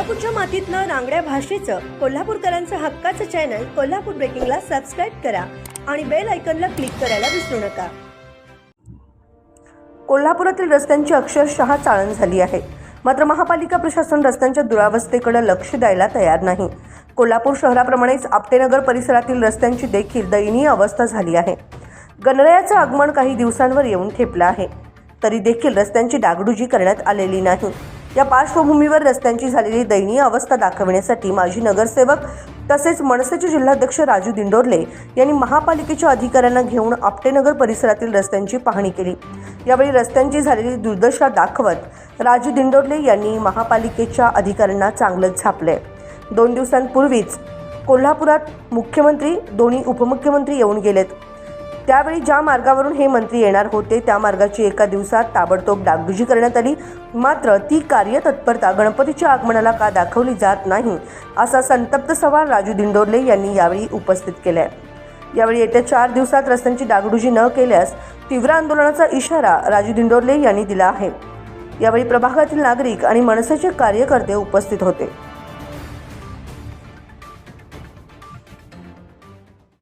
कोल्हापूरच्या मातीतलं रांगड्या भाषेचं कोल्हापूरकरांचं हक्काचं चॅनल कोल्हापूर ब्रेकिंगला सबस्क्राईब करा आणि बेल आयकनला क्लिक करायला विसरू नका. कोल्हापुरातील रस्त्यांची अक्षरशः चाळण झाली आहे. मात्र महापालिका प्रशासन रस्त्यांच्या दुरावस्थेकडे लक्ष द्यायला तयार नाही. कोल्हापूर शहराप्रमाणेच आपटेनगर परिसरातील रस्त्यांची देखील दयनीय अवस्था झाली आहे. गणरायाचं आगमन काही दिवसांवर येऊन ठेपलं आहे. तरी देखील रस्त्यांची डागडुजी करण्यात आलेली नाही. या पार्श्वभूमीवर रस्त्यांची झालेली दयनीय अवस्था दाखवण्यासाठी माजी नगरसेवक तसेच मनसेचे जिल्हाध्यक्ष राजू दिंडोरले यांनी महापालिकेच्या अधिकाऱ्यांना घेऊन आपटेनगर परिसरातील रस्त्यांची पाहणी केली. यावेळी रस्त्यांची झालेली दुर्दशा दाखवत राजू दिंडोरले यांनी महापालिकेच्या अधिकाऱ्यांना चांगलंच झापले दोन दिवसांपूर्वीच कोल्हापुरात मुख्यमंत्री दोन्ही उपमुख्यमंत्री येऊन गेलेत. त्यावेळी ज्या मार्गावरून हे मंत्री येणार होते त्या मार्गाची एका दिवसात ताबडतोब डागडुजी करण्यात आली. मात्र ती कार्यतत्परता गणपतीच्या आगमनाला का दाखवली जात नाही असा संतप्त सवाल राजू दिंडोरले यांनी यावेळी उपस्थित केलाय. यावेळी येत्या चार दिवसात रस्त्यांची डागडुजी न केल्यास तीव्र आंदोलनाचा इशारा राजू दिंडोरले यांनी दिला आहे. यावेळी प्रभागातील नागरिक आणि मनसेचे कार्यकर्ते उपस्थित होते.